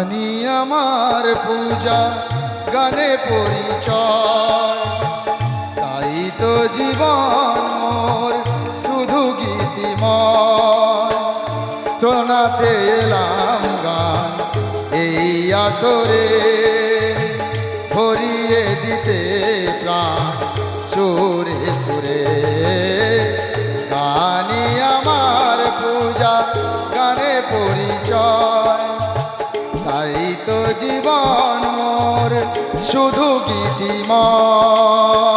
গানি আমার পূজা, গানে পরিচয়। তাই তো জীবন মোর শুধু গীতিময়। শোনাতে এলাম গান এই আসরে, ভরিয়ে দিতে প্রাণ সুরে জীবন মোর শুধু গীতিময়।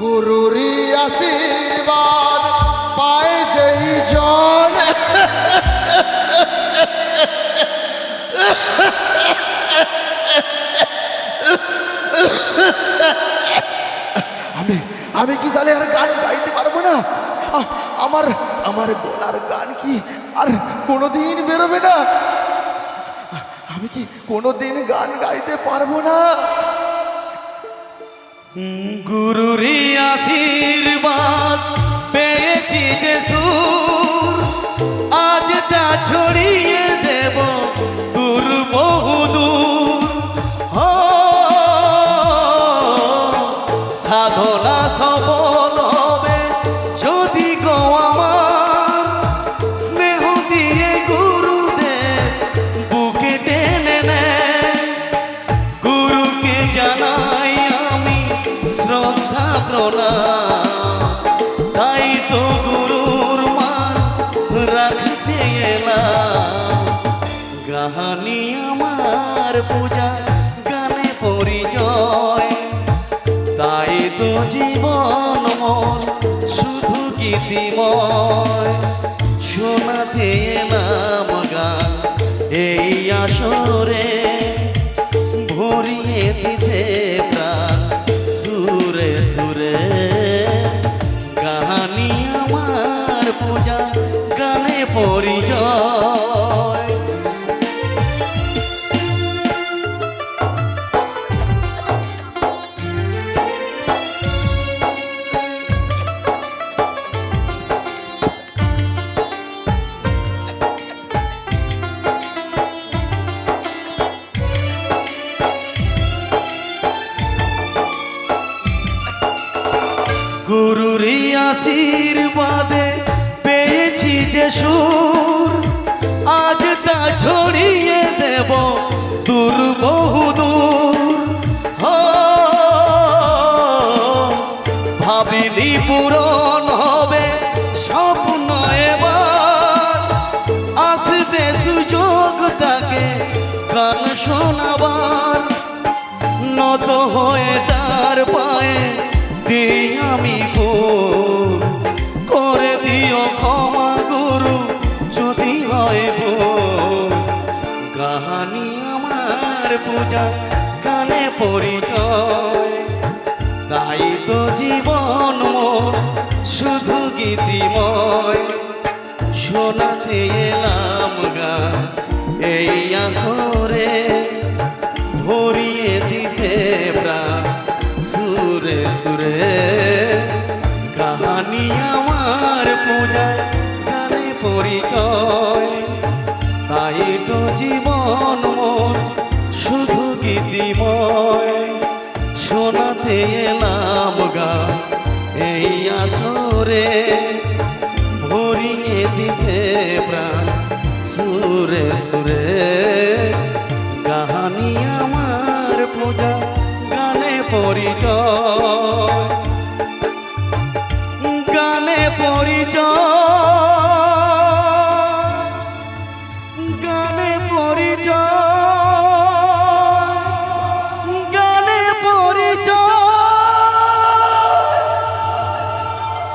গুরুরি আশীর্বাদ পায় সেই জন। আমি আমি কি তাহলে আর গান গাইতে পারব না? আমার আমার গলার গান কি আর কোনোদিন বেরোবে না? আমি কি কোনোদিন গান গাইতে পারব না? গুরুরি আশীর্বাদ পেয়েছি যে সুর। আজ তা ছড়িয়ে দেব দূর বহুদূর সাধনা সফল হবে যদি গো আমার। স্নেহ দিয়ে গুরুদেব বুকে টেনে নেয়। গুরুকে আমি শ্রদ্ধা না। তাই তো গুরুর মান রাখতে এলাম। গাহানি আমার পূজা পরিচয়। গুরুরি আশীর্বাদে সুর আজ তা ছড়িয়ে দেব দূর বহুদূর ভাবিনি পূরণ হবে স্বপ্ন এবার। আসতে সুযোগ তাকে গান শোনাবার। নত হয়ে তার পায়ে দিই আমি ভুল আমার গানে পরিচয়। তাই তো জীবন মোর শুধু গীতিময়। শোনাতে এলাম গান এই আসরে, ভরিয়ে দিতে প্রাণ। শোনাতে এলাম গান এই আসরে ভরিয়ে দিতে প্রাণ। সুরে সুরে আমার পূজা, গানে পরিচয়। গানে পরিচয়।